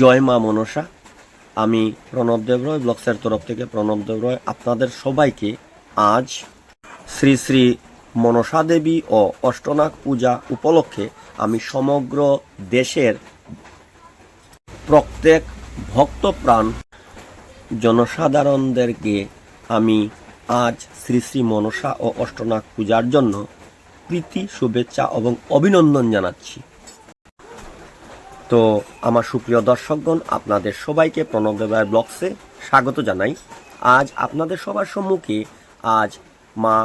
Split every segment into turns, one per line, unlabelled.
জয় মা মনসা। আমি প্রণব দেবরয়, ব্লগসের তরফ থেকে প্রণব দেবরয়, আপনাদের সবাইকে আজ শ্রী শ্রী মনসা দেবী ও অষ্টনাগ পূজা উপলক্ষে আমি সমগ্র দেশের প্রত্যেক ভক্তপ্রাণ জনসাধারণদেরকে আমি আজ শ্রী শ্রী মনসা ও অষ্টনাগ পূজার জন্য প্রীতি, শুভেচ্ছা এবং অভিনন্দন জানাচ্ছি। তো আমার সুপ্রিয় দর্শকগণ, আপনাদের সবাইকে প্রণব দেবায় ব্লগসে স্বাগত জানাই। আজ আপনাদের সবার সম্মুখে আজ মা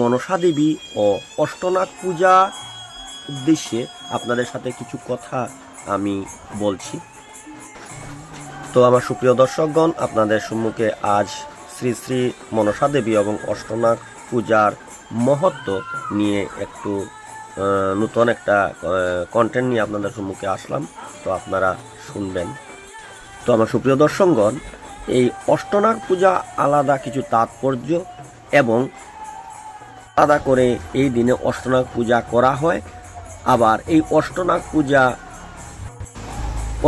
মনসা দেবী ও অষ্টনাগ পূজা উদ্দেশ্যে আপনাদের সাথে কিছু কথা আমি বলছি। তো আমার সুপ্রিয় দর্শকগণ, আপনাদের সম্মুখে আজ শ্রী শ্রী মনসা দেবী এবং অষ্টনাগ পূজার মহত্ব নিয়ে একটু নতুন একটা কন্টেন্ট নিয়ে আপনাদের সম্মুখে আসলাম। তো আপনারা শুনবেন। তো আমার সুপ্রিয় দর্শকগণ, এই অষ্টনাগ পূজা আলাদা কিছু তাৎপর্য এবং আলাদা করে এই দিনে অষ্টনাগ পূজা করা হয়। আবার এই অষ্টনাগ পূজা,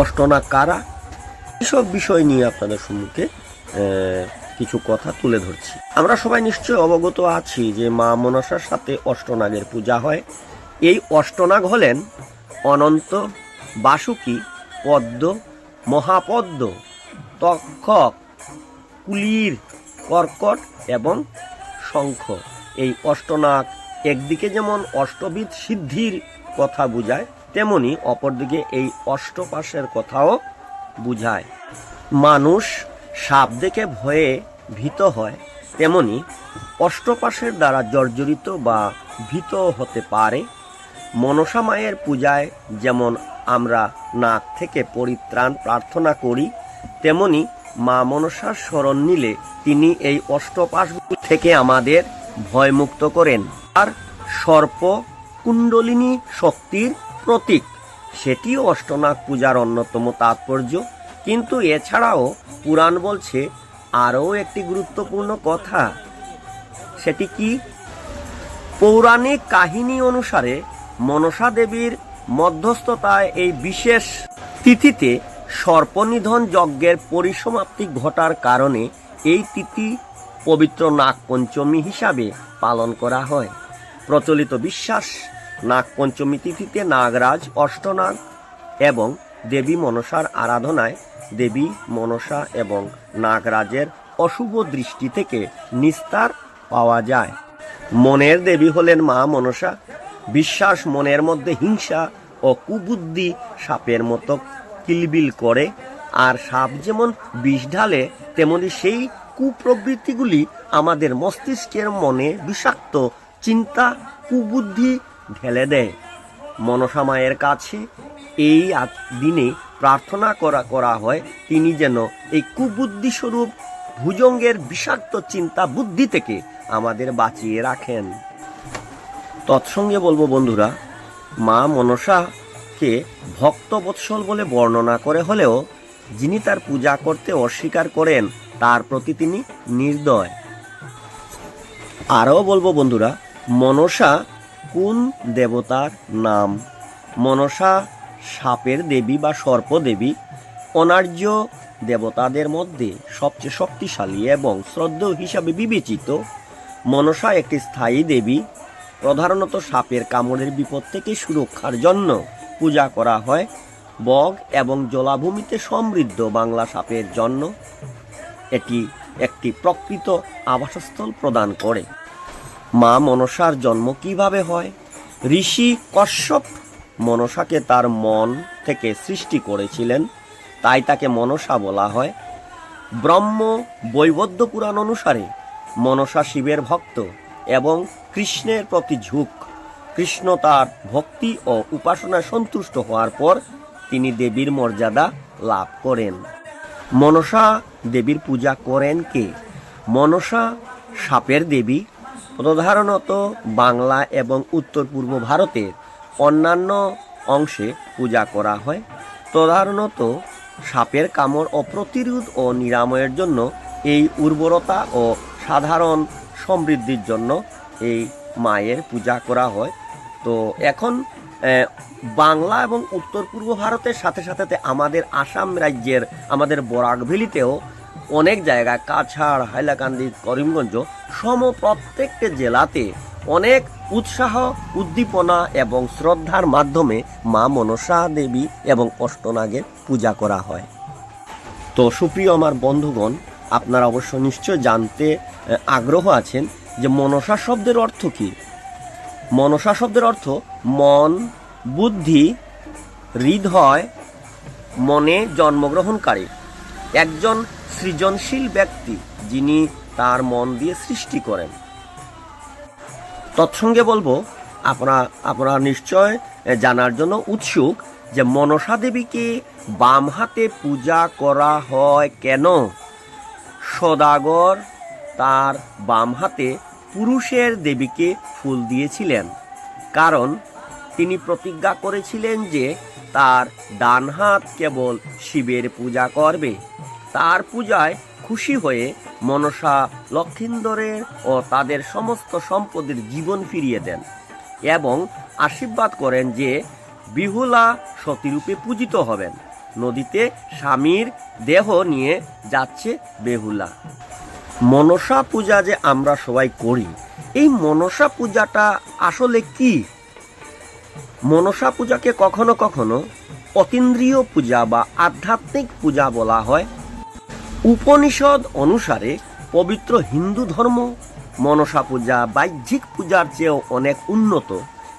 অষ্টনাগ কারা, এসব বিষয় নিয়ে আপনাদের সম্মুখে কিছু কথা তুলে ধরছি। আমরা সবাই নিশ্চয় অবগত আছি যে মা মনসার সাথে অষ্টনাগের পূজা হয়। এই অষ্টনাগ হলেন অনন্ত, বাসুকি, পদ্ম, মহাপদ্ম, তক্ষক, কুলির, কর্কট এবং শঙ্খ। এই অষ্টনাগ একদিকে যেমন অষ্টবিধ সিদ্ধির কথা বুঝায়, তেমনি অপরদিকে এই অষ্টপাশের কথাও বুঝায়। মানুষ সাপ দেখে ভয়ে ভীত হয়, তেমনি অষ্টপাশের দ্বারা জর্জরিত বা ভীত হতে পারে মনসা মায়ের পূজায় যেমন আমরা নাক থেকে পরিত্রাণ প্রার্থনা করি, তেমনি মা মনসার স্মরণ নিলে তিনি এই অষ্টপাশ থেকে আমাদের ভয়মুক্ত করেন। আর সর্প কুণ্ডলিনী শক্তির প্রতীক, সেটিও অষ্টনাগ পূজার অন্যতম তাৎপর্য। কিন্তু এছাড়াও পুরাণ বলছে আরও একটি গুরুত্বপূর্ণ কথা, সেটি কি? পৌরাণিক কাহিনী অনুসারে মনসা দেবীর মধ্যস্থতায় এই বিশেষ তিথিতে সর্পনিধন যজ্ঞের পরিসমাপ্তি ঘটার কারণে এই তিথি পবিত্র নাগপঞ্চমী হিসাবে পালন করা হয়। প্রচলিত বিশ্বাস, নাগপঞ্চমী তিথিতে নাগরাজ, অষ্টনাগ এবং দেবী মনসার আরাধনায় দেবী মনসা এবং নাগরাজের অশুভ দৃষ্টি থেকে নিস্তার পাওয়া যায়। মনের দেবী হলেন মা মনসা। বিশ্বাস মনের মধ্যে হিংসা ও কুবুদ্ধি সাপের মতো কিলবিল করে, আর সাপ যেমন বিষ ঢালে, তেমনি সেই কুপ্রবৃত্তিগুলি আমাদের মস্তিষ্কের মনে বিষাক্ত চিন্তা, কুবুদ্ধি ঢেলে দেয়। মনসা মায়ের কাছে এই দিনে প্রার্থনা করা করা হয়, তিনি যেন এই কুবুদ্ধি স্বরূপ ভুজঙ্গের বিষাক্ত চিন্তা বুদ্ধি থেকে আমাদের বাঁচিয়ে রাখেন। তৎসঙ্গে বলব বন্ধুরা, মা মনসাকে ভক্তবৎসল বলে বর্ণনা করে হলেও যিনি তার পূজা করতে অস্বীকার করেন, তার প্রতি তিনি নির্দয়। আরও বলব বন্ধুরা, মনসা কোন দেবতার নাম? মনসা সাপের দেবী বা সর্পদেবী, অনার্য দেবতাদের মধ্যে সবচেয়ে শক্তিশালী এবং শ্রদ্ধেয় হিসাবে বিবেচিত। মনসা একটি স্থায়ী দেবী প্রধানত সাপের কামড়ের বিপদ থেকে সুরক্ষার জন্য পূজা করা হয়। বগ এবং জলাভূমিতে সমৃদ্ধ বাংলা সাপের জন্য। এটি একটি প্রকৃত আবাসস্থল প্রদান করে। মা মনসার জন্ম কীভাবে হয়? ঋষি কশ্যপ মনসাকে তার মন থেকে সৃষ্টি করেছিলেন, তাই তাকে মনসা বলা হয়। ব্রহ্ম বৈবদ্য পুরাণ অনুসারে মনসা শিবের ভক্ত। এবং কৃষ্ণের প্রতি ঝুঁক। কৃষ্ণ তার ভক্তি ও উপাসনায় সন্তুষ্ট হওয়ার পর তিনি দেবীর মর্যাদা লাভ করেন। মনসা দেবীর পূজা করেন কে? মনসা সাপের দেবী। প্রধানত বাংলা এবং উত্তর পূর্ব ভারতের অন্যান্য অংশে পূজা করা হয়। প্রধানত সাপের কামড় ও প্রতিরোধ ও নিরাময়ের জন্য এই উর্বরতা ও সাধারণ সমৃদ্ধির জন্য এই মায়ের পূজা করা হয়। তো এখন বাংলা এবং উত্তর পূর্ব ভারতের সাথে সাথে আমাদের আসাম রাজ্যের, আমাদের বরাক ভ্যালিতেও অনেক জায়গায় কাছাড়, হাইলাকান্দি, করিমগঞ্জ সম প্রত্যেকটা জেলাতে অনেক উৎসাহ, উদ্দীপনা এবং শ্রদ্ধার মাধ্যমে মা মনসা দেবী এবং অষ্টনাগের পূজা করা হয়। তো সুপ্রিয় আমার বন্ধুগণ আপনারা অবশ্য নিশ্চয় জানতে আগ্রহ আছেন যে মনসা শব্দের অর্থ কী? মনসা শব্দের অর্থ মন, বুদ্ধি, হৃদয়, মনে জন্মগ্রহণকারী। একজন সৃজনশীল ব্যক্তি যিনি তার মন দিয়ে সৃষ্টি করেন। তৎসঙ্গে বলব, আপনারা আপনারা নিশ্চয় জানার জন্য উৎসুক যে মনসা দেবীকে বাম হাতে পূজা করা হয় কেন? সদাগর তার বাম হাতে পুরুষের দেবীকে ফুল দিয়েছিলেন। কারণ তিনি প্রতিজ্ঞা করেছিলেন যে তার ডান হাত কেবল শিবের পূজা করবে। তার পূজায় খুশি হয়ে মনসা লক্ষিন্দরের ও তাদের সমস্ত সম্পদের জীবন ফিরিয়ে দেন এবং আশীর্বাদ করেন যে বিহুলা সতীরূপে পূজিত হবেন। নদীতে স্বামীর দেহ নিয়ে যাচ্ছে বেহুলা। মনসা পূজা যে আমরা সবাই করি, এই মনসা পূজাটা আসলে কি? মনসা পূজাকে কখনো কখনো অতীন্দ্রিয় পূজা বা আধ্যাত্মিক পূজা বলা হয়। উপনিষদ অনুসারে পবিত্র হিন্দু ধর্ম মনসা পূজা বাহ্যিক পূজার চেয়েও অনেক উন্নত।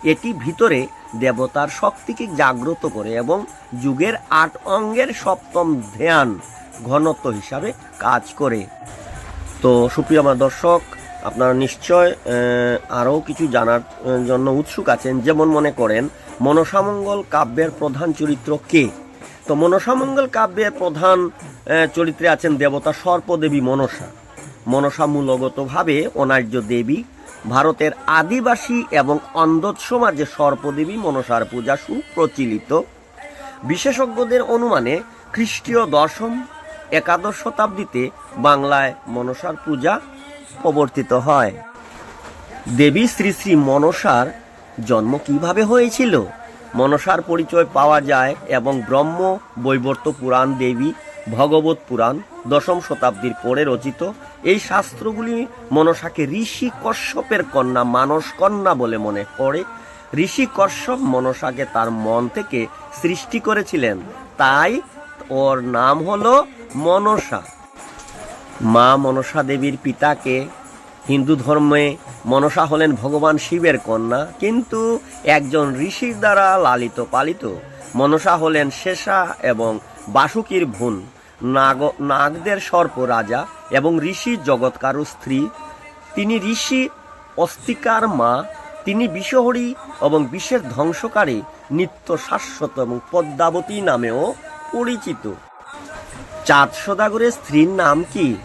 এটি ভিতরে দেবতার শক্তিকে জাগ্রত করে এবং যুগের আট অঙ্গের সপ্তম ধ্যান ঘনত্ব হিসাবে কাজ করে। তো সুপ্রিয় আমার দর্শক, আপনারা নিশ্চয় আরও কিছু জানার জন্য উৎসুক আছেন। যেমন মনে করেন, মনসামঙ্গল কাব্যের প্রধান চরিত্র কে? তো মনসামঙ্গল কাব্যের প্রধান চরিত্রে আছেন দেবতা সর্পদেবী মনসা। মনসা মূলগতভাবে অনার্য দেবী, ভারতের আদিবাসী এবং অন্ধ সমাজে সর্পদেবী মনসার পূজা সুপ্রচলিত। বিশেষজ্ঞদের অনুমানে খ্রিস্টীয় দশম একাদশ শতাব্দীতে বাংলায় মনসার পূজা প্রবর্তিত হয়। দেবী শ্রী শ্রী মনসার জন্ম কীভাবে হয়েছিল? মনসার পরিচয় পাওয়া যায় এবং ব্রহ্ম বৈবর্ত পুরাণ দেবী ভগবত পুরাণ দশম শতাব্দীর পরে রচিত, এই শাস্ত্রগুলি মনসাকে ঋষি কশ্যপের কন্যা মানস কন্যা বলে মনে করে। ঋষি কশ্যপ মনসাকে তার মন থেকে সৃষ্টি করেছিলেন। তাই ওর নাম হলো মনসা। মা মনসা দেবীর পিতাকে হিন্দু ধর্মে মনসা হলেন ভগবান শিবের কন্যা, কিন্তু একজন ঋষির দ্বারা লালিত পালিত মনসা হলেন শেষা এবং বাসুকির ভুন নাগ, নাগদের সর্প রাজা এবং ঋষি জগৎকারু স্ত্রী। তিনি ঋষি অস্তিকার মা, তিনি বিষহরী এবং বিষের ধ্বংসকারী নিত্য শাশ্বত এবং পদ্মাবতী নামেও পরিচিত। চাঁদ সদাগরের স্ত্রীর নাম কি?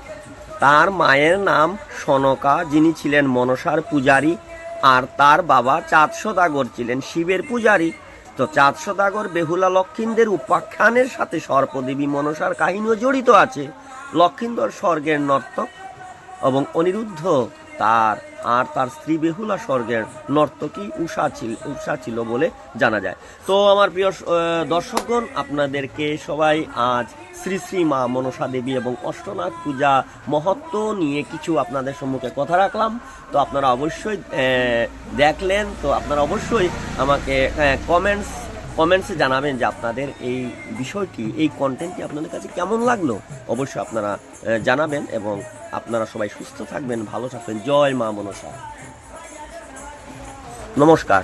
তার মায়ের নাম সনকা, যিনি ছিলেন মনসার পূজারী, আর তার বাবা চাঁদ সদাগর ছিলেন শিবের পূজারী। তো চাঁদ সদাগর বেহুলা লক্ষিন্দের উপাখ্যানের সাথে সর্পদেবী মনসার কাহিনীও জড়িত আছে। লক্ষিন্দর স্বর্গের নর্তক এবং অনিরুদ্ধ তার আর তার স্ত্রী বেহুলা স্বর্গের নর্তকী উষা ছিল উষা ছিল বলে জানা যায়। তো আমার প্রিয় দর্শকগণ, আপনাদেরকে সবাই আজ শ্রী শ্রী মা মনসা দেবী এবং অষ্টনাথ পূজা মহত্ব নিয়ে কিছু আপনাদের সম্মুখে কথা রাখলাম। তো আপনারা অবশ্যই দেখলেন, তো আপনারা অবশ্যই আমাকে কমেন্টস কমেন্টসে জানাবেন যে আপনাদের এই বিষয়টি, এই কন্টেন্টটি আপনাদের কাছে কেমন লাগল। অবশ্যই আপনারা জানাবেন এবং আপনারা সবাই সুস্থ থাকবেন ভালো থাকবেন। জয় মা মনসা। নমস্কার।